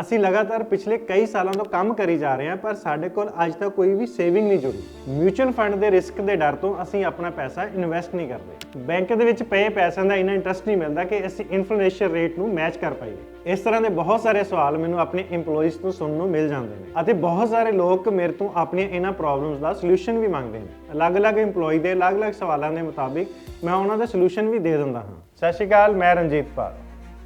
ਅਸੀਂ ਲਗਾਤਾਰ ਪਿਛਲੇ ਕਈ ਸਾਲਾਂ ਤੋਂ ਕੰਮ ਕਰੀ ਜਾ ਰਹੇ ਹਾਂ, ਪਰ ਸਾਡੇ ਕੋਲ ਅੱਜ ਤੱਕ ਕੋਈ ਵੀ ਸੇਵਿੰਗ ਨਹੀਂ ਜੁੜੀ। ਮਿਊਚੁਅਲ ਫੰਡ ਦੇ ਰਿਸਕ ਦੇ ਡਰ ਤੋਂ ਅਸੀਂ ਆਪਣਾ ਪੈਸਾ ਇਨਵੈਸਟ ਨਹੀਂ ਕਰਦੇ। ਬੈਂਕ ਦੇ ਵਿੱਚ ਪਏ ਪੈਸਿਆਂ ਦਾ ਇੰਨਾ ਇੰਟਰਸਟ ਨਹੀਂ ਮਿਲਦਾ ਕਿ ਅਸੀਂ ਇਨਫਲੇਸ਼ਨ ਰੇਟ ਨੂੰ ਮੈਚ ਕਰ ਪਾਈਏ। ਇਸ ਤਰ੍ਹਾਂ ਦੇ ਬਹੁਤ ਸਾਰੇ ਸਵਾਲ ਮੈਨੂੰ ਆਪਣੇ EMPLOYEES ਤੋਂ ਸੁਣਨ ਨੂੰ ਮਿਲ ਜਾਂਦੇ ਨੇ ਅਤੇ ਬਹੁਤ ਸਾਰੇ ਲੋਕ ਮੇਰੇ ਤੋਂ ਆਪਣੀਆਂ ਇਹਨਾਂ ਪ੍ਰੋਬਲਮਸ ਦਾ ਸੋਲੂਸ਼ਨ ਵੀ ਮੰਗਦੇ ਨੇ। ਅਲੱਗ-ਅਲੱਗ EMPLOYEE ਦੇ ਅਲੱਗ-ਅਲੱਗ ਸਵਾਲਾਂ ਦੇ ਮੁਤਾਬਿਕ ਮੈਂ ਉਹਨਾਂ ਦਾ ਸੋਲੂਸ਼ਨ ਵੀ ਦੇ ਦਿੰਦਾ ਹਾਂ। ਸਤਿ ਸ਼੍ਰੀ ਅਕਾਲ, ਮੈਂ ਰਣਜੀਤ ਪਾਲ।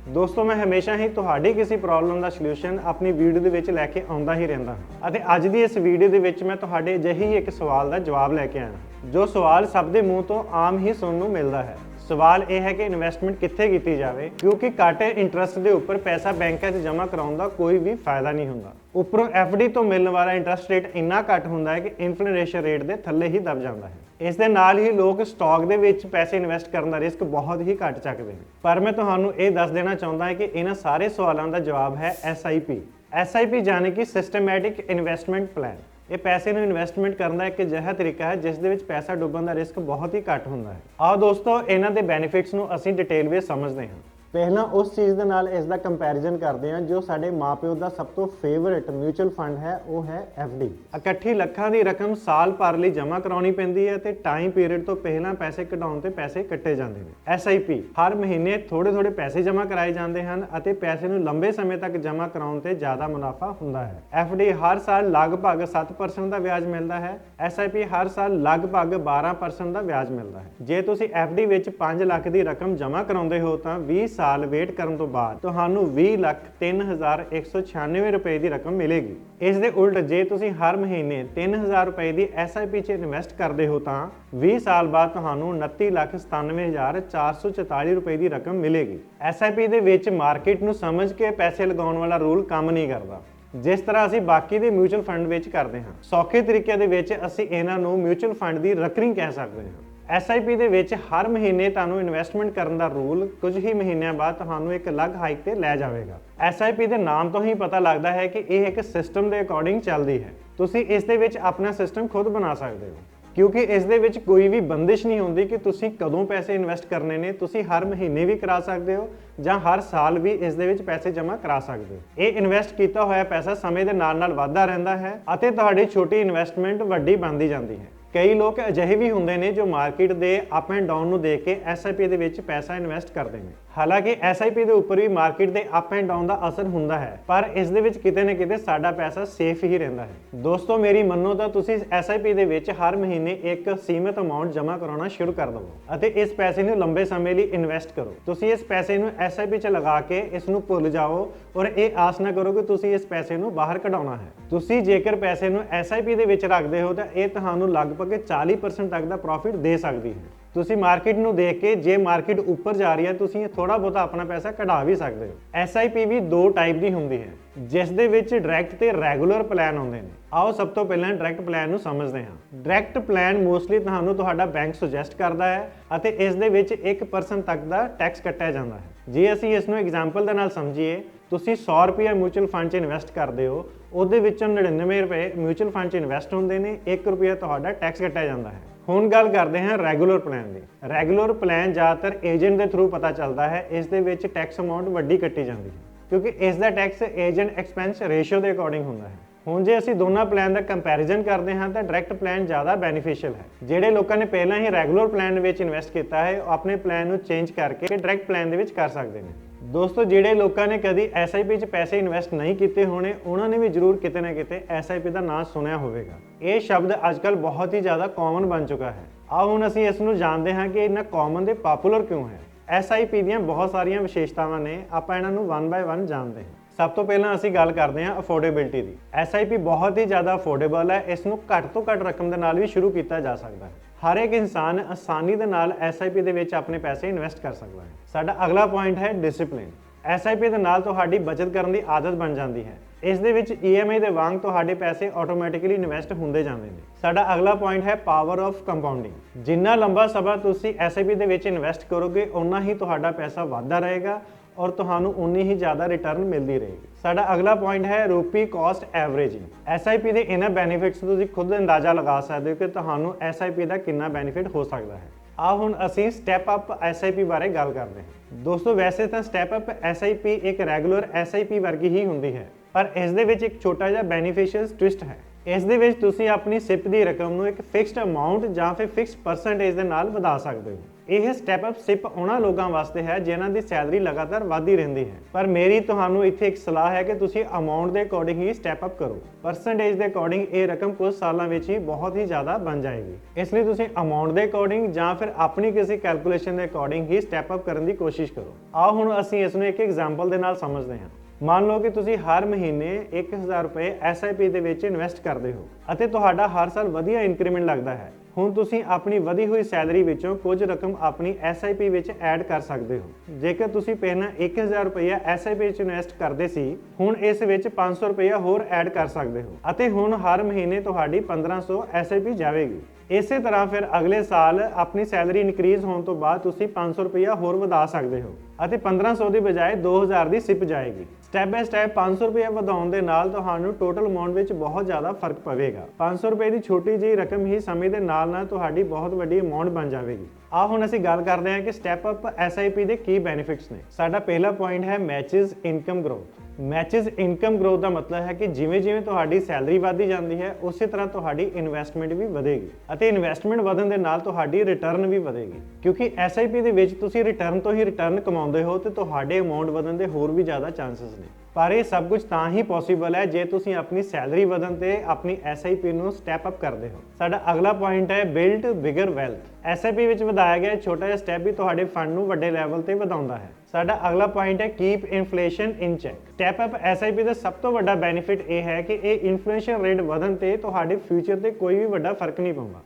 ਦੋਸਤੋ, ਮੈਂ ਹਮੇਸ਼ਾ ਹੀ ਤੁਹਾਡੀ ਕਿਸੇ ਪ੍ਰੋਬਲਮ ਦਾ ਸੋਲੂਸ਼ਨ ਆਪਣੀ ਵੀਡੀਓ ਦੇ ਵਿੱਚ ਲੈ ਕੇ ਆਉਂਦਾ ਹੀ ਰਹਿੰਦਾ ਹਾਂ। ਅਤੇ ਅੱਜ ਦੀ ਇਸ ਵੀਡੀਓ ਦੇ ਵਿੱਚ ਮੈਂ ਤੁਹਾਡੇ ਅਜਿਹੇ ਇੱਕ ਸਵਾਲ ਦਾ ਜਵਾਬ ਲੈ ਕੇ ਆਇਆ ਜੋ ਸਵਾਲ ਸਭ ਦੇ ਮੂੰਹ ਤੋਂ ਆਮ ਹੀ ਸੁਣਨ ਨੂੰ ਮਿਲਦਾ ਹੈ। ਸਵਾਲ ਇਹ ਹੈ ਕਿ ਇਨਵੈਸਟਮੈਂਟ ਕਿੱਥੇ ਕੀਤੀ ਜਾਵੇ, ਕਿਉਂਕਿ ਘੱਟ ਇੰਟਰਸਟ ਦੇ ਉੱਪਰ ਪੈਸਾ ਬੈਂਕਾਂ 'ਚ ਜਮ੍ਹਾਂ ਕਰਾਉਣ ਦਾ ਕੋਈ ਵੀ ਫਾਇਦਾ ਨਹੀਂ ਹੁੰਦਾ। ਉੱਪਰੋਂ FD ਤੋਂ ਮਿਲਣ ਵਾਲਾ ਇੰਟਰਸਟ ਰੇਟ ਇੰਨਾ ਘੱਟ ਹੁੰਦਾ ਹੈ ਕਿ ਇਨਫਲੇਸ਼ਨ ਰੇਟ ਦੇ ਥੱਲੇ ਹੀ ਦਬ ਜਾਂਦਾ ਹੈ। ਇਸ ਦੇ ਨਾਲ ਹੀ ਲੋਕ ਸਟਾਕ ਦੇ ਵਿੱਚ ਪੈਸੇ ਇਨਵੈਸਟ ਕਰਨ ਦਾ ਰਿਸਕ ਬਹੁਤ ਹੀ ਘੱਟ ਚੱਕਦੇ ਨੇ ਪਰ ਮੈਂ ਤੁਹਾਨੂੰ ਇਹ ਦੱਸ ਦੇਣਾ ਚਾਹੁੰਦਾ ਹਾਂ ਕਿ ਇਹਨਾਂ ਸਾਰੇ ਸਵਾਲਾਂ ਦਾ ਜਵਾਬ ਹੈ SIP SIP ਯਾਨੀ ਕਿ ਸਿਸਟਮੈਟਿਕ ਇਨਵੈਸਟਮੈਂਟ ਪਲਾਨ ਇਹ ਪੈਸੇ ਨੂੰ ਇਨਵੈਸਟਮੈਂਟ ਕਰਨ ਦਾ ਇੱਕ ਅਜਿਹਾ ਤਰੀਕਾ ਹੈ, ਜਿਸ ਦੇ ਵਿੱਚ ਪੈਸਾ ਡੁੱਬਣ ਦਾ ਰਿਸਕ ਬਹੁਤ ਹੀ ਘੱਟ ਹੁੰਦਾ ਹੈ। ਆਓ ਦੋਸਤੋ, ਇਹਨਾਂ ਦੇ ਬੈਨੀਫਿਟਸ ਨੂੰ ਅਸੀਂ ਡਿਟੇਲ ਵਿੱਚ ਸਮਝਦੇ ਹਾਂ। ਪਹਿਲਾਂ ਉਸ ਚੀਜ਼ ਦੇ ਨਾਲ ਇਸ ਦਾ ਕੰਪੈਰੀਜ਼ਨ ਕਰਦੇ ਹਾਂ, ਜੋ ਸਾਡੇ ਮਾਪਿਓ ਦਾ ਸਭ ਤੋਂ ਫੇਵਰਿਟ ਮਿਊਚੁਅਲ ਫੰਡ ਹੈ, ਉਹ ਹੈ FD ਇਕੱਠੀ ਲੱਖਾਂ ਦੀ ਰਕਮ ਸਾਲ ਭਰ ਲਈ ਜਮ੍ਹਾਂ ਕਰਾਉਣੀ ਪੈਂਦੀ ਹੈ ਤੇ ਟਾਈਮ ਪੀਰੀਅਡ ਤੋਂ ਪਹਿਲਾਂ ਪੈਸੇ ਕਢਾਉਣ ਤੇ ਪੈਸੇ ਕੱਟੇ ਜਾਂਦੇ ਨੇ। SIP ਹਰ ਮਹੀਨੇ ਥੋੜੇ ਥੋੜੇ ਪੈਸੇ ਜਮ੍ਹਾਂ ਕਰਾਏ ਜਾਂਦੇ ਹਨ ਅਤੇ ਪੈਸੇ ਨੂੰ ਲੰਬੇ ਸਮੇਂ ਤੱਕ ਜਮ੍ਹਾਂ ਕਰਾਉਣ ਤੇ ਜ਼ਿਆਦਾ ਮੁਨਾਫਾ ਹੁੰਦਾ ਹੈ। FD ਹਰ ਸਾਲ ਲਗਭਗ 7% ਦਾ ਵਿਆਜ ਮਿਲਦਾ ਹੈ। SIP ਹਰ ਸਾਲ ਲਗਭਗ 12% ਦਾ ਵਿਆਜ ਮਿਲਦਾ ਹੈ। ਜੇ ਤੁਸੀਂ FD ਵਿੱਚ 5 ਲੱਖ ਦੀ ਰਕਮ ਜਮ੍ਹਾਂ ਕਰਾਉਂਦੇ ਹੋ ਤਾਂ 20 ਸਾਲ ਵੇਟ ਕਰਨ ਤੋਂ ਬਾਅਦ ਤੁਹਾਨੂੰ 20 ਲੱਖ 3196 ਰੁਪਏ ਦੀ ਰਕਮ ਮਿਲੇਗੀ। ਇਸ ਦੇ ਉਲਟ ਜੇ ਤੁਸੀਂ ਹਰ ਮਹੀਨੇ 3000 ਰੁਪਏ ਦੀ SIP 'ਚ ਇਨਵੈਸਟ ਕਰਦੇ ਹੋ ਤਾਂ 20 ਸਾਲ ਬਾਅਦ ਤੁਹਾਨੂੰ 29 ਲੱਖ 97444 ਰੁਪਏ ਦੀ ਰਕਮ ਮਿਲੇਗੀ। SIP ਦੇ ਵਿੱਚ ਮਾਰਕੀਟ ਨੂੰ ਸਮਝ ਕੇ ਪੈਸੇ ਲਗਾਉਣ ਵਾਲਾ ਰੂਲ ਕੰਮ ਨਹੀਂ ਕਰਦਾ। ਜਿਸ ਤਰ੍ਹਾਂ ਅਸੀਂ ਬਾਕੀ ਦੇ ਮਿਊਚੁਅਲ ਫੰਡ ਵਿੱਚ ਕਰਦੇ ਹਾਂ, ਸੌਖੇ ਤਰੀਕੇ ਦੇ ਵਿੱਚ ਅਸੀਂ ਇਹਨਾਂ ਨੂੰ ਮਿਊਚੁਅਲ ਫੰਡ ਦੀ ਰਕਰਿੰਗ ਕਹਿ ਸਕਦੇ ਹਾਂ। SIP ਦੇ ਵਿੱਚ ਹਰ ਮਹੀਨੇ ਤੁਹਾਨੂੰ ਇਨਵੈਸਟਮੈਂਟ ਕਰਨ ਦਾ ਰੂਲ ਕੁਝ ਹੀ ਮਹੀਨਿਆਂ ਬਾਅਦ ਤੁਹਾਨੂੰ ਇੱਕ ਅਲੱਗ ਹਾਈਕ ਤੇ ਲੈ ਜਾਵੇਗਾ। SIP ਦੇ ਨਾਮ ਤੋਂ ਹੀ ਪਤਾ ਲੱਗਦਾ ਹੈ ਕਿ ਇਹ ਇੱਕ ਸਿਸਟਮ ਦੇ ਅਕੋਰਡਿੰਗ ਚੱਲਦੀ ਹੈ। ਤੁਸੀਂ ਇਸ ਦੇ ਵਿੱਚ ਆਪਣਾ ਸਿਸਟਮ ਖੁਦ ਬਣਾ ਸਕਦੇ ਹੋ। ਕਿਉਂਕਿ ਇਸ ਦੇ ਵਿੱਚ ਕੋਈ ਵੀ ਬੰਦਿਸ਼ ਨਹੀਂ ਹੁੰਦੀ ਕਿ ਤੁਸੀਂ ਕਦੋਂ ਪੈਸੇ ਇਨਵੈਸਟ ਕਰਨੇ ਨੇ, ਤੁਸੀਂ ਹਰ ਮਹੀਨੇ ਵੀ ਕਰਾ ਸਕਦੇ ਹੋ ਜਾਂ ਹਰ ਸਾਲ ਵੀ ਇਸ ਦੇ ਵਿੱਚ ਪੈਸੇ ਜਮ੍ਹਾਂ ਕਰਾ ਸਕਦੇ ਹੋ। ਇਹ ਇਨਵੈਸਟ ਕੀਤਾ ਹੋਇਆ ਪੈਸਾ ਸਮੇਂ ਦੇ ਨਾਲ ਨਾਲ ਵਧਦਾ ਰਹਿੰਦਾ ਹੈ ਅਤੇ ਤੁਹਾਡੀ ਛੋਟੀ ਇਨਵੈਸਟਮੈਂਟ ਵੱਡੀ ਬਣਦੀ ਜਾਂਦੀ ਹੈ। ਕਈ ਲੋਕ ਅਜਿਹੇ ਵੀ ਹੁੰਦੇ ਨੇ ਜੋ ਮਾਰਕੀਟ ਦੇ ਅਪ ਐਂਡ ਡਾਊਨ ਨੂੰ ਦੇਖ ਕੇ SIP ਦੇ ਵਿੱਚ ਪੈਸਾ ਇਨਵੈਸਟ ਕਰਦੇ ਨੇ। ਹਾਲਾਂਕਿ SIP ਦੇ ਉੱਪਰ ਵੀ ਮਾਰਕੀਟ ਦੇ ਅਪ ਐਂਡ ਡਾਊਨ ਦਾ ਅਸਰ ਹੁੰਦਾ ਹੈ, ਪਰ ਇਸ ਦੇ ਵਿੱਚ ਕਿਤੇ ਨਾ ਕਿਤੇ ਸਾਡਾ ਪੈਸਾ ਸੇਫ ਹੀ ਰਹਿੰਦਾ ਹੈ। ਦੋਸਤੋ, ਮੇਰੀ ਮੰਨੋ ਤਾਂ ਤੁਸੀਂ SIP ਦੇ ਵਿੱਚ ਹਰ ਮਹੀਨੇ ਇੱਕ ਸੀਮਿਤ ਅਮਾਉਂਟ ਜਮ੍ਹਾਂ ਕਰਾਉਣਾ ਸ਼ੁਰੂ ਕਰ ਦਿਓ ਅਤੇ ਇਸ ਪੈਸੇ ਨੂੰ ਲੰਬੇ ਸਮੇਂ ਲਈ ਇਨਵੈਸਟ ਕਰੋ। ਤੁਸੀਂ ਇਸ ਪੈਸੇ ਨੂੰ SIP 'ਚ ਲਗਾ ਕੇ ਇਸ ਨੂੰ ਭੁੱਲ ਜਾਓ ਔਰ ਇਹ ਆਸ ਨਾ ਕਰੋ ਕਿ ਤੁਸੀਂ ਇਸ ਪੈਸੇ ਨੂੰ ਬਾਹਰ ਕਢਾਉਣਾ ਹੈ। ਤੁਸੀਂ ਜੇਕਰ ਪੈਸੇ ਨੂੰ SIP ਦੇ ਵਿੱਚ ਰੱਖਦੇ ਹੋ ਤਾਂ ਇਹ ਤੁਹਾਨੂੰ ਲਗਭਗ 40% ਤੱਕ ਦਾ ਪ੍ਰੋਫਿਟ ਦੇ ਸਕਦੀ ਹੈ। ਤੁਸੀਂ ਮਾਰਕੀਟ ਨੂੰ ਦੇਖ ਕੇ ਜੇ ਮਾਰਕੀਟ ਉੱਪਰ ਜਾ ਰਹੀ ਹੈ, ਤੁਸੀਂ ਥੋੜਾ ਬਹੁਤਾ ਆਪਣਾ ਪੈਸਾ ਕਢਾ ਵੀ ਸਕਦੇ ਹੋ। SIP ਵੀ ਦੋ ਟਾਈਪ ਦੀ ਹੁੰਦੀ ਹੈ, ਜਿਸ ਦੇ ਵਿੱਚ ਡਾਇਰੈਕਟ ਤੇ ਰੈਗੂਲਰ ਪਲਾਨ ਆਉਂਦੇ ਨੇ। ਆਓ ਸਭ ਤੋਂ ਪਹਿਲਾਂ ਡਾਇਰੈਕਟ ਪਲਾਨ ਨੂੰ ਸਮਝਦੇ ਹਾਂ। ਡਾਇਰੈਕਟ ਪਲਾਨ ਮੋਸਟਲੀ ਤੁਹਾਨੂੰ ਤੁਹਾਡਾ ਬੈਂਕ ਸੁਜੈਸਟ ਕਰਦਾ ਹੈ ਅਤੇ ਇਸ ਦੇ ਵਿੱਚ 1% ਤੱਕ ਦਾ ਟੈਕਸ ਕੱਟਿਆ ਜਾਂਦਾ ਹੈ। ਜੇ ਅਸੀਂ ਇਸ ਨੂੰ ਐਗਜ਼ਾਮਪਲ ਦੇ ਨਾਲ ਸਮਝੀਏ ਤੁਸੀਂ 100 ਰੁਪਏ ਮਿਊਚੁਅਲ ਫੰਡ 'ਚ ਇਨਵੈਸਟ ਕਰਦੇ ਹੋ, ਉਹਦੇ ਵਿੱਚੋਂ 99 ਰੁਪਏ ਮਿਊਚੁਅਲ ਫੰਡ 'ਚ ਇਨਵੈਸਟ ਹੁੰਦੇ ਨੇ 1 ਰੁਪਿਆ ਤੁਹਾਡਾ ਟੈਕਸ ਕੱਟਿਆ ਜਾਂਦਾ ਹੈ। ਹੁਣ ਗੱਲ ਕਰਦੇ ਹਾਂ ਰੈਗੂਲਰ ਪਲਾਨ ਦੀ। ਰੈਗੂਲਰ ਪਲਾਨ ਜ਼ਿਆਦਾਤਰ ਏਜੰਟ ਦੇ ਥਰੂ ਪਤਾ ਚੱਲਦਾ ਹੈ, ਇਸ ਦੇ ਵਿੱਚ ਟੈਕਸ ਅਮਾਉਂਟ ਵੱਡੀ ਕੱਟੀ ਜਾਂਦੀ ਹੈ, ਕਿਉਂਕਿ ਇਸ ਦਾ ਟੈਕਸ ਏਜੰਟ ਐਕਸਪੈਂਸ ਰੇਸ਼ੀਓ ਦੇ ਅਕੋਰਡਿੰਗ ਹੁੰਦਾ ਹੈ। ਹੁਣ ਜੇ ਅਸੀਂ ਦੋਨਾਂ ਪਲਾਨ ਦਾ ਕੰਪੈਰੀਜ਼ਨ ਕਰਦੇ ਹਾਂ, ਤਾਂ ਡਾਇਰੈਕਟ ਪਲਾਨ ਜ਼ਿਆਦਾ ਬੈਨੀਫੀਸ਼ੀਅਲ ਹੈ। ਜਿਹੜੇ ਲੋਕਾਂ ਨੇ ਪਹਿਲਾਂ ਹੀ ਰੈਗੂਲਰ ਪਲਾਨ ਵਿੱਚ ਇਨਵੈਸਟ ਕੀਤਾ ਹੈ, ਉਹ ਆਪਣੇ ਪਲਾਨ ਨੂੰ ਚੇਂਜ ਕਰਕੇ ਡਾਇਰੈਕਟ ਪਲਾਨ ਦੇ ਵਿੱਚ ਕਰ ਸਕਦੇ ਨੇ। ਦੋਸਤੋ, ਜਿਹੜੇ ਲੋਕਾਂ ਨੇ ਕਦੀ SIP 'ਚ ਪੈਸੇ ਇਨਵੈਸਟ ਨਹੀਂ ਕੀਤੇ ਹੋਣੇ, ਉਹਨਾਂ ਨੇ ਵੀ ਜ਼ਰੂਰ ਕਿਤੇ ਨਾ ਕਿਤੇ SIP ਦਾ ਨਾਮ ਸੁਣਿਆ ਹੋਵੇਗਾ। ਇਹ ਸ਼ਬਦ ਅੱਜਕੱਲ ਬਹੁਤ ਹੀ ਜ਼ਿਆਦਾ ਕਾਮਨ ਬਣ ਚੁੱਕਾ ਹੈ। ਆਓ ਹੁਣ ਅਸੀਂ ਇਸ ਨੂੰ ਜਾਣਦੇ ਹਾਂ ਕਿ ਇਹਨਾਂ ਕਾਮਨ ਦੇ ਪਪੂਲਰ ਕਿਉਂ ਹੈ। SIP ਦੀਆਂ ਬਹੁਤ ਸਾਰੀਆਂ ਵਿਸ਼ੇਸ਼ਤਾਵਾਂ ਨੇ, ਆਪਾਂ ਇਹਨਾਂ ਨੂੰ ਵਨ ਬਾਏ ਵਨ ਜਾਣਦੇ ਹਾਂ। ਸਭ ਤੋਂ ਪਹਿਲਾਂ ਅਸੀਂ ਗੱਲ ਕਰਦੇ ਹਾਂ ਅਫੋਰਡੇਬਿਲਟੀ ਦੀ। SIP ਬਹੁਤ ਹੀ ਜ਼ਿਆਦਾ ਅਫੋਰਡੇਬਲ ਹੈ, ਇਸ ਨੂੰ ਘੱਟ ਤੋਂ ਘੱਟ ਰਕਮ ਦੇ ਨਾਲ ਵੀ ਸ਼ੁਰੂ ਕੀਤਾ ਜਾ ਸਕਦਾ ਹੈ। ਹਰ ਇੱਕ ਇਨਸਾਨ ਆਸਾਨੀ ਦੇ ਨਾਲ SIP ਦੇ ਵਿੱਚ ਆਪਣੇ ਪੈਸੇ ਇਨਵੈਸਟ ਕਰ ਸਕਦਾ ਹੈ। ਸਾਡਾ ਅਗਲਾ ਪੁਆਇੰਟ ਹੈ ਡਿਸਪਲਿਨ SIP ਦੇ ਨਾਲ ਤੁਹਾਡੀ ਬਚਤ ਕਰਨ ਦੀ ਆਦਤ ਬਣ ਜਾਂਦੀ ਹੈ। ਇਸ ਦੇ ਵਿੱਚ EMI ਦੇ ਵਾਂਗ ਤੁਹਾਡੇ ਪੈਸੇ ਆਟੋਮੈਟਿਕਲੀ ਇਨਵੈਸਟ ਹੁੰਦੇ ਜਾਂਦੇ ਨੇ। ਸਾਡਾ ਅਗਲਾ ਪੁਆਇੰਟ ਹੈ ਪਾਵਰ ਆਫ ਕੰਪਾਊਂਡਿੰਗ ਜਿੰਨਾ ਲੰਬਾ ਸਮਾਂ ਤੁਸੀਂ SIP ਦੇ ਵਿੱਚ ਇਨਵੈਸਟ ਕਰੋਗੇ ਉਨਾ ਹੀ ਤੁਹਾਡਾ ਪੈਸਾ ਵਧਦਾ ਰਹੇਗਾ। ਔਰ ਤੁਹਾਨੂੰ ਉਨੀ ਹੀ ਜ਼ਿਆਦਾ ਰਿਟਰਨ ਮਿਲਦੀ ਰਹੇਗੀ। ਸਾਡਾ ਅਗਲਾ ਪੁਆਇੰਟ ਹੈ ਰੂਪੀ ਕਾਸਟ ਐਵਰੇਜਿੰਗ SIP ਦੇ ਇਹਨਾਂ ਬੈਨੀਫਿਟਸ ਤੁਸੀਂ ਖੁਦ ਅੰਦਾਜ਼ਾ ਲਗਾ ਸਕਦੇ ਹੋ ਕਿ ਤੁਹਾਨੂੰ SIP ਦਾ ਕਿੰਨਾ ਬੈਨੀਫਿਟ ਹੋ ਸਕਦਾ ਹੈ। ਆ ਹੁਣ ਅਸੀਂ ਸਟੈਪ ਅਪ SIP ਬਾਰੇ ਗੱਲ ਕਰਦੇ ਹਾਂ। ਦੋਸਤੋ, ਵੈਸੇ ਤਾਂ ਸਟੈਪ ਅਪ SIP ਇੱਕ ਰੈਗੂਲਰ SIP ਵਰਗੀ ਹੀ ਹੁੰਦੀ ਹੈ, ਪਰ ਇਸ ਦੇ ਵਿੱਚ ਇੱਕ ਛੋਟਾ ਜਿਹਾ ਬੈਨੀਫੀਸ਼ੀਅਲ ਟਵਿਸਟ ਹੈ। ਇਸ ਦੇ ਵਿੱਚ ਤੁਸੀਂ ਆਪਣੀ ਸਿਪ ਦੀ ਰਕਮ ਨੂੰ ਇੱਕ ਫਿਕਸਡ ਅਮਾਉਂਟ ਜਾਂ ਫਿਰ ਫਿਕਸਡ ਪਰਸੈਂਟੇਜ ਦੇ ਨਾਲ ਵਧਾ ਸਕਦੇ ਹੋ। ਇਹ ਸਟੈਪ ਅਪ ਸਿਪ ਉਹਨਾਂ ਲੋਕਾਂ ਵਾਸਤੇ ਹੈ ਜਿਨ੍ਹਾਂ ਦੀ ਸੈਲਰੀ ਲਗਾਤਾਰ ਵਧਦੀ ਰਹਿੰਦੀ ਹੈ। ਪਰ ਮੇਰੀ ਤੁਹਾਨੂੰ ਇੱਥੇ ਇੱਕ ਸਲਾਹ ਹੈ ਕਿ ਤੁਸੀਂ ਅਮਾਉਂਟ ਦੇ ਅਕੋਰਡਿੰਗ ਹੀ ਸਟੈਪ ਅਪ ਕਰੋ। ਪਰਸੈਂਟੇਜ ਦੇ ਅਕੋਰਡਿੰਗ ਇਹ ਰਕਮ ਕੁਝ ਸਾਲਾਂ ਵਿੱਚ ਹੀ ਬਹੁਤ ਹੀ ਜ਼ਿਆਦਾ ਬਣ ਜਾਏਗੀ। ਇਸ ਲਈ ਤੁਸੀਂ ਅਮਾਉਂਟ ਦੇ ਅਕੋਰਡਿੰਗ ਜਾਂ ਫਿਰ ਆਪਣੀ ਕਿਸੇ ਕੈਲਕੂਲੇਸ਼ਨ ਦੇ ਅਕੋਰਡਿੰਗ ਹੀ ਸਟੈਪ ਅਪ ਕਰਨ ਦੀ ਕੋਸ਼ਿਸ਼ ਕਰੋ। ਆਓ ਹੁਣ ਅਸੀਂ ਇਸ ਨੂੰ ਇੱਕ ਐਗਜ਼ਾਮਪਲ ਦੇ ਨਾਲ ਸਮਝਦੇ ਹਾਂ। ਮੰਨ ਲਓ ਕਿ ਤੁਸੀਂ ਹਰ ਮਹੀਨੇ 1000 ਰੁਪਏ SIP ਦੇ ਵਿੱਚ ਇਨਵੈਸਟ ਕਰਦੇ ਹੋ ਅਤੇ ਤੁਹਾਡਾ ਹਰ ਸਾਲ ਵਧੀਆ ਇਨਕਰੀਮੈਂਟ ਲੱਗਦਾ ਹੈ। ਹੁਣ ਤੁਸੀਂ ਆਪਣੀ ਵਧੀ ਹੋਈ ਸੈਲਰੀ ਵਿੱਚੋਂ ਕੁਝ ਰਕਮ ਆਪਣੀ SIP ਵਿੱਚ ਐਡ ਕਰ ਸਕਦੇ ਹੋ। ਜੇਕਰ ਤੁਸੀਂ ਪਹਿਲਾਂ 1000 ਰੁਪਏ SIP ਵਿੱਚ ਇਨਵੈਸਟ ਕਰਦੇ ਸੀ, ਹੁਣ ਇਸ ਵਿੱਚ 500 ਰੁਪਏ ਹੋਰ ਐਡ ਕਰ ਸਕਦੇ ਹੋ। ਅਤੇ ਹੁਣ ਹਰ ਮਹੀਨੇ ਤੁਹਾਡੀ 1500 SIP ਜਾਵੇਗੀ। ਇਸੇ ਤਰ੍ਹਾਂ ਫਿਰ ਅਗਲੇ ਸਾਲ ਆਪਣੀ ਸੈਲਰੀ ਇਨਕਰੀਜ਼ ਹੋਣ ਤੋਂ ਬਾਅਦ ਤੁਸੀਂ 500 ਰੁਪਇਆ ਹੋਰ ਵਧਾ ਸਕਦੇ ਹੋ ਅਤੇ 1500 ਦੀ ਬਜਾਏ 2000 ਦੀ ਸਿਪ ਜਾਏਗੀ। ਸਟੈਪ ਬਾਈ ਸਟੈਪ 500 ਰੁਪਏ ਵਧਾਉਣ ਦੇ ਨਾਲ ਤੁਹਾਨੂੰ ਟੋਟਲ ਅਮਾਉਂਟ ਵਿੱਚ ਬਹੁਤ ਜ਼ਿਆਦਾ ਫ਼ਰਕ ਪਵੇਗਾ। 500 ਰੁਪਏ ਦੀ ਛੋਟੀ ਜਿਹੀ ਰਕਮ ਹੀ ਸਮੇਂ ਦੇ ਨਾਲ ਨਾਲ ਤੁਹਾਡੀ ਬਹੁਤ ਵੱਡੀ ਅਮਾਉਂਟ ਬਣ ਜਾਵੇਗੀ। ਆ ਹੁਣ ਅਸੀਂ ਗੱਲ ਕਰਦੇ ਹਾਂ ਕਿ ਸਟੈਪ ਅਪ SIP ਦੇ ਕੀ ਬੈਨੀਫਿਟਸ ਨੇ। ਸਾਡਾ ਪਹਿਲਾ ਪੁਆਇੰਟ ਹੈ matches income growth matches income growth ਦਾ ਮਤਲਬ ਹੈ ਕਿ ਜਿਵੇਂ ਜਿਵੇਂ ਤੁਹਾਡੀ ਸੈਲਰੀ ਵਧਦੀ ਜਾਂਦੀ ਹੈ, ਉਸੇ ਤਰ੍ਹਾਂ ਤੁਹਾਡੀ ਇਨਵੈਸਟਮੈਂਟ ਵੀ ਵਧੇਗੀ ਅਤੇ ਇਨਵੈਸਟਮੈਂਟ ਵਧਣ ਦੇ ਨਾਲ ਤੁਹਾਡੀ ਰਿਟਰਨ ਵੀ ਵਧੇਗੀ। ਕਿਉਂਕਿ SIP ਦੇ ਵਿੱਚ ਤੁਸੀਂ ਰਿਟਰਨ ਤੋਂ ਹੀ ਰਿਟਰਨ ਕਮਾਉਂਦੇ ਹੋ ਤੇ ਤੁਹਾਡੇ ਅਮਾਉਂਟ ਵਧਣ ਦੇ ਹੋਰ ਵੀ ਜ਼ਿਆਦਾ ਚਾਂਸਸ ਨੇ। ਪਰ ਇਹ ਸਭ ਕੁਝ ਤਾਂ ਹੀ ਪੋਸੀਬਲ ਹੈ ਜੇ ਤੁਸੀਂ ਆਪਣੀ ਸੈਲਰੀ ਵਧਣ ਤੇ ਆਪਣੀ SIP ਨੂੰ ਸਟੈਪ ਅਪ ਕਰਦੇ ਹੋ। ਸਾਡਾ ਅਗਲਾ ਪੁਆਇੰਟ ਹੈ ਬਿਲਡ ਬਿਗਰ ਵੈਲਥ SIP ਵਿੱਚ ਵਧਾਇਆ ਗਿਆ ਛੋਟਾ ਜਿਹਾ ਸਟੈਪ ਵੀ ਤੁਹਾਡੇ ਫੰਡ ਨੂੰ ਵੱਡੇ ਲੈਵਲ ਤੇ ਵਧਾਉਂਦਾ ਹੈ। ਸਾਡਾ ਅਗਲਾ ਪੁਆਇੰਟ ਹੈ keep inflation in check step up SIP ਦਾ ਸਭ ਤੋਂ ਵੱਡਾ ਬੈਨੀਫਿਟ ਇਹ ਹੈ ਕਿ ਇਹ ਇਨਫਲੇਸ਼ਨ ਰੇਟ ਵਧਣ ਤੇ ਤੁਹਾਡੇ ਫਿਊਚਰ ਤੇ ਕੋਈ ਵੀ ਵੱਡਾ ਫ਼ਰਕ ਨਹੀਂ ਪਊਗਾ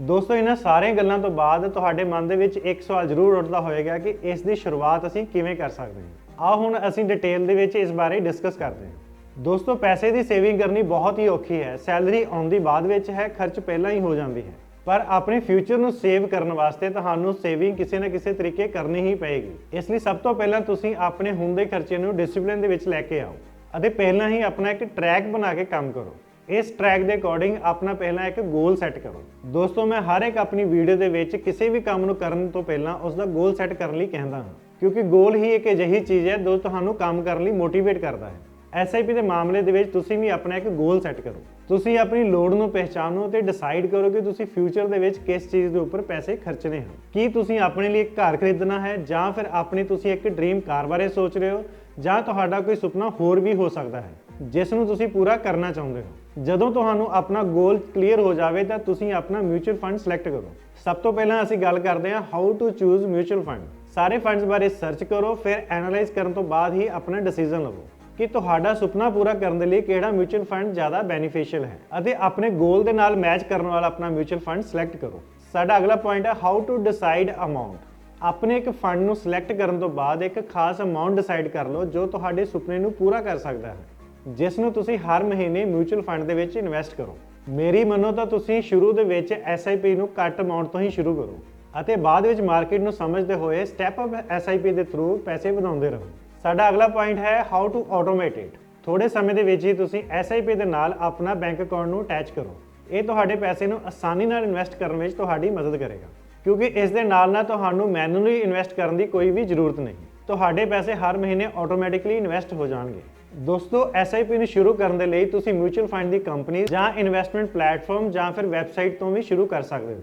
ਦੋਸਤੋ, ਇਹਨਾਂ ਸਾਰੀਆਂ ਗੱਲਾਂ ਤੋਂ ਬਾਅਦ ਤੁਹਾਡੇ ਮਨ ਦੇ ਵਿੱਚ ਇੱਕ ਸਵਾਲ ਜ਼ਰੂਰ ਉੱਠਦਾ ਹੋਵੇਗਾ ਕਿ ਇਸ ਦੀ ਸ਼ੁਰੂਆਤ ਅਸੀਂ ਕਿਵੇਂ ਕਰ ਸਕਦੇ ਹਾਂ। ਆਓ ਹੁਣ ਅਸੀਂ ਡਿਟੇਲ ਦੇ ਵਿੱਚ ਇਸ ਬਾਰੇ ਡਿਸਕਸ ਕਰਦੇ ਹਾਂ। ਦੋਸਤੋ, ਪੈਸੇ ਦੀ ਸੇਵਿੰਗ ਕਰਨੀ ਬਹੁਤ ਹੀ ਔਖੀ ਹੈ। ਸੈਲਰੀ ਆਉਂਦੀ ਬਾਅਦ ਵਿੱਚ ਹੈ, ਖਰਚ ਪਹਿਲਾਂ ਹੀ ਹੋ ਜਾਂਦੀ ਹੈ। ਪਰ ਆਪਣੇ ਫਿਊਚਰ ਨੂੰ ਸੇਵ ਕਰਨ ਵਾਸਤੇ ਤੁਹਾਨੂੰ ਸੇਵਿੰਗ ਕਿਸੇ ਨਾ ਕਿਸੇ ਤਰੀਕੇ ਕਰਨੀ ਹੀ ਪਏਗੀ। ਇਸ ਲਈ ਸਭ ਤੋਂ ਪਹਿਲਾਂ ਤੁਸੀਂ ਆਪਣੇ ਹੁੰਦੇ ਖਰਚੇ ਨੂੰ ਡਿਸਪਲਿਨ ਦੇ ਵਿੱਚ ਲੈ ਕੇ ਆਓ ਅਤੇ ਪਹਿਲਾਂ ਹੀ ਆਪਣਾ ਇੱਕ ਟਰੈਕ ਬਣਾ ਕੇ ਕੰਮ ਕਰੋ। ਇਸ ਟਰੈਕ ਦੇ ਅਕੋਰਡਿੰਗ ਆਪਣਾ ਪਹਿਲਾਂ ਇੱਕ ਗੋਲ ਸੈੱਟ ਕਰੋ। ਦੋਸਤੋ, ਮੈਂ ਹਰ ਇੱਕ ਆਪਣੀ ਵੀਡੀਓ ਦੇ ਵਿੱਚ ਕਿਸੇ ਵੀ ਕੰਮ ਨੂੰ ਕਰਨ ਤੋਂ ਪਹਿਲਾਂ ਉਸ ਦਾ ਗੋਲ ਸੈੱਟ ਕਰਨ ਲਈ ਕਹਿੰਦਾ ਹਾਂ। ਕਿਉਂਕਿ ਗੋਲ ਹੀ ਇੱਕ ਅਜਿਹੀ ਚੀਜ਼ ਹੈ ਜੋ ਤੁਹਾਨੂੰ ਕੰਮ ਕਰਨ ਲਈ ਮੋਟੀਵੇਟ ਕਰਦਾ ਹੈ। SIP ਦੇ ਮਾਮਲੇ ਦੇ ਵਿੱਚ ਤੁਸੀਂ ਵੀ ਆਪਣਾ ਇੱਕ ਗੋਲ ਸੈੱਟ ਕਰੋ। ਤੁਸੀਂ ਆਪਣੀ ਲੋੜ ਨੂੰ ਪਹਿਚਾਨੋ ਤੇ ਡਿਸਾਈਡ ਕਰੋ ਕਿ ਤੁਸੀਂ ਫਿਊਚਰ ਦੇ ਵਿੱਚ ਕਿਸ ਚੀਜ਼ ਦੇ ਉੱਪਰ ਪੈਸੇ ਖਰਚਣੇ ਹਨ। ਕੀ ਤੁਸੀਂ ਆਪਣੇ ਲਈ ਇੱਕ ਘਰ ਖਰੀਦਣਾ ਹੈ ਜਾਂ ਫਿਰ ਆਪਣੀ ਤੁਸੀਂ ਇੱਕ ਡ੍ਰੀਮ ਕਾਰ ਬਾਰੇ ਸੋਚ ਰਹੇ ਹੋ ਜਾਂ ਤੁਹਾਡਾ ਕੋਈ ਸੁਪਨਾ ਹੋਰ ਵੀ ਹੋ ਸਕਦਾ ਹੈ, ਜਿਸ ਨੂੰ ਤੁਸੀਂ ਪੂਰਾ ਕਰਨਾ ਚਾਹੁੰਦੇ ਹੋ। ਜਦੋਂ ਤੁਹਾਨੂੰ ਆਪਣਾ ਗੋਲ ਕਲੀਅਰ ਹੋ ਜਾਵੇ ਤਾਂ ਤੁਸੀਂ ਆਪਣਾ ਮਿਊਚੁਅਲ ਫੰਡ ਸਿਲੈਕਟ ਕਰੋ। ਸਭ ਤੋਂ ਪਹਿਲਾਂ ਅਸੀਂ ਗੱਲ ਕਰਦੇ ਹਾਂ how to choose mutual fund ਸਾਰੇ ਫੰਡਸ ਬਾਰੇ ਸਰਚ ਕਰੋ, ਫਿਰ ਐਨਾਲਾਈਜ਼ ਕਰਨ ਤੋਂ ਬਾਅਦ ਹੀ ਆਪਣਾ ਡਿਸੀਜਨ ਲਵੋ ਕਿ ਤੁਹਾਡਾ ਸੁਪਨਾ ਪੂਰਾ ਕਰਨ ਦੇ ਲਈ ਕਿਹੜਾ ਮਿਊਚੁਅਲ ਫੰਡ ਜ਼ਿਆਦਾ ਬੈਨੀਫੀਸ਼ੀਅਲ ਹੈ ਅਤੇ ਆਪਣੇ ਗੋਲ ਦੇ ਨਾਲ ਮੈਚ ਕਰਨ ਵਾਲਾ ਆਪਣਾ ਮਿਊਚੁਅਲ ਫੰਡ ਸਿਲੈਕਟ ਕਰੋ। ਸਾਡਾ ਅਗਲਾ ਪੁਆਇੰਟ ਹੈ ਹਾਊ ਟੂ ਡਿਸਾਈਡ ਅਮਾਉਂਟ ਆਪਣੇ ਇੱਕ ਫੰਡ ਨੂੰ ਸਿਲੈਕਟ ਕਰਨ ਤੋਂ ਬਾਅਦ ਇੱਕ ਖਾਸ ਅਮਾਉਂਟ ਡਿਸਾਈਡ ਕਰ ਲਓ ਜੋ ਤੁਹਾਡੇ ਸੁਪਨੇ ਨੂੰ ਪੂਰਾ ਕਰ ਸਕਦਾ ਹੈ, ਜਿਸ ਨੂੰ ਤੁਸੀਂ ਹਰ ਮਹੀਨੇ ਮਿਊਚੁਅਲ ਫੰਡ ਦੇ ਵਿੱਚ ਇਨਵੈਸਟ ਕਰੋ। ਮੇਰੀ ਮੰਨੋ ਤਾਂ ਤੁਸੀਂ ਸ਼ੁਰੂ ਦੇ ਵਿੱਚ SIP ਨੂੰ ਘੱਟ ਅਮਾਉਂਟ ਤੋਂ ਹੀ ਸ਼ੁਰੂ ਕਰੋ। ਅਤੇ ਬਾਅਦ ਵਿੱਚ ਮਾਰਕੀਟ ਨੂੰ ਸਮਝਦੇ ਹੋਏ ਸਟੈਪ ਅਪ SIP ਦੇ ਥਰੂ ਪੈਸੇ ਵਧਾਉਂਦੇ ਰਹੋ। ਸਾਡਾ ਅਗਲਾ ਪੁਆਇੰਟ ਹੈ ਹਾਊ ਟੂ ਆਟੋਮੇਟ ਇਟ ਥੋੜੇ ਸਮੇਂ ਦੇ ਵਿੱਚ ਹੀ ਤੁਸੀਂ SIP ਦੇ ਨਾਲ ਆਪਣਾ ਬੈਂਕ ਅਕਾਊਂਟ ਨੂੰ ਅਟੈਚ ਕਰੋ। ਇਹ ਤੁਹਾਡੇ ਪੈਸੇ ਨੂੰ ਆਸਾਨੀ ਨਾਲ ਇਨਵੈਸਟ ਕਰਨ ਵਿੱਚ ਤੁਹਾਡੀ ਮਦਦ ਕਰੇਗਾ। ਕਿਉਂਕਿ ਇਸ ਦੇ ਨਾਲ ਨਾਲ ਤੁਹਾਨੂੰ ਮੈਨੂਅਲੀ ਇਨਵੈਸਟ ਕਰਨ ਦੀ ਕੋਈ ਵੀ ਜ਼ਰੂਰਤ ਨਹੀਂ। ਤੁਹਾਡੇ ਪੈਸੇ ਹਰ ਮਹੀਨੇ ਆਟੋਮੈਟਿਕਲੀ ਇਨਵੈਸਟ ਹੋ ਜਾਣਗੇ। ਦੋਸਤੋ SIP ਨੂੰ ਸ਼ੁਰੂ ਕਰਨ ਦੇ ਲਈ ਤੁਸੀਂ ਮਿਊਚੁਅਲ ਫੰਡ ਦੀ ਕੰਪਨੀ ਜਾਂ ਇਨਵੈਸਟਮੈਂਟ ਪਲੇਟਫਾਰਮ ਜਾਂ ਫਿਰ ਵੈਬਸਾਈਟ ਤੋਂ ਵੀ ਸ਼ੁਰੂ ਕਰ ਸਕਦੇ ਹੋ।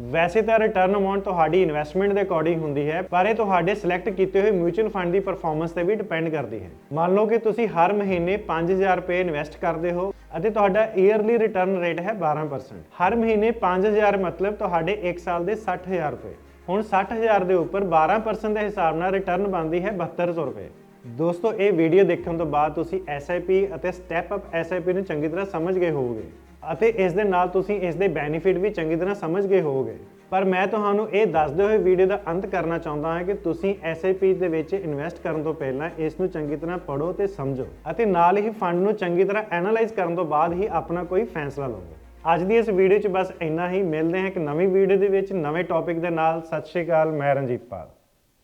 ਵੈਸੇ ਤਾਂ ਰਿਟਰਨ ਅਮਾਉਂਟ ਤੁਹਾਡੀ ਇਨਵੈਸਟਮੈਂਟ ਦੇ ਅਕੋਰਡਿੰਗ ਹੁੰਦੀ ਹੈ, ਪਰ ਇਹ ਤੁਹਾਡੇ ਸਿਲੈਕਟ ਕੀਤੇ ਹੋਏ ਮਿਊਚੁਅਲ ਫੰਡ ਦੀ ਪਰਫਾਰਮੈਂਸ ਤੇ ਵੀ ਡਿਪੈਂਡ ਕਰਦੀ ਹੈ। ਮੰਨ ਲਓ ਕਿ ਤੁਸੀਂ ਹਰ ਮਹੀਨੇ 5000 ਰੁਪਏ ਇਨਵੈਸਟ ਕਰਦੇ ਹੋ ਅਤੇ ਤੁਹਾਡਾ ਈਅਰਲੀ ਰਿਟਰਨ ਰੇਟ ਹੈ 12% ਹਰ ਮਹੀਨੇ 5000 ਮਤਲਬ ਤੁਹਾਡੇ 1 ਸਾਲ ਦੇ 60000 ਰੁਪਏ। ਹੁਣ 60000 ਦੇ ਉੱਪਰ 12% ਦੇ ਹਿਸਾਬ ਨਾਲ ਰਿਟਰਨ ਬਣਦੀ ਹੈ 7200 ਰੁਪਏ। ਦੋਸਤੋ, ਇਹ ਵੀਡੀਓ ਦੇਖਣ ਤੋਂ ਬਾਅਦ ਤੁਸੀਂ SIP ਅਤੇ ਸਟੈਪ ਅਪ SIP ਨੂੰ ਚੰਗੀ ਤਰ੍ਹਾਂ ਸਮਝ ਗਏ ਹੋਵੋਗੇ। ਅਤੇ ਇਸ ਦੇ ਨਾਲ ਤੁਸੀਂ ਇਸ ਦੇ ਬੈਨੀਫਿਟ ਵੀ ਚੰਗੀ ਤਰ੍ਹਾਂ ਸਮਝ ਗਏ ਹੋਵੋਗੇ। ਪਰ ਮੈਂ ਤੁਹਾਨੂੰ ਇਹ ਦੱਸਦੇ ਹੋਏ ਵੀਡੀਓ ਦਾ ਅੰਤ ਕਰਨਾ ਚਾਹੁੰਦਾ ਹਾਂ ਕਿ ਤੁਸੀਂ SIP ਦੇ ਵਿੱਚ ਇਨਵੈਸਟ ਕਰਨ ਤੋਂ ਪਹਿਲਾਂ ਇਸ ਨੂੰ ਚੰਗੀ ਤਰ੍ਹਾਂ ਪੜ੍ਹੋ ਤੇ ਸਮਝੋ ਅਤੇ ਨਾਲ ਹੀ ਫੰਡ ਨੂੰ ਚੰਗੀ ਤਰ੍ਹਾਂ ਐਨਾਲਾਈਜ਼ ਕਰਨ ਤੋਂ ਬਾਅਦ ਹੀ ਆਪਣਾ ਕੋਈ ਫੈਸਲਾ ਲਵੋ। ਅੱਜ ਦੀ ਇਸ ਵੀਡੀਓ 'ਚ ਬਸ ਇੰਨਾ ਹੀ। ਮਿਲਦੇ ਹਾਂ ਇੱਕ ਨਵੀਂ ਵੀਡੀਓ ਦੇ ਵਿੱਚ ਨਵੇਂ ਟੌਪਿਕ ਦੇ ਨਾਲ। ਸਤਿ ਸ਼੍ਰੀ ਅਕਾਲ, ਮੈਂ ਰਣਜੀਤ ਪਾਲ।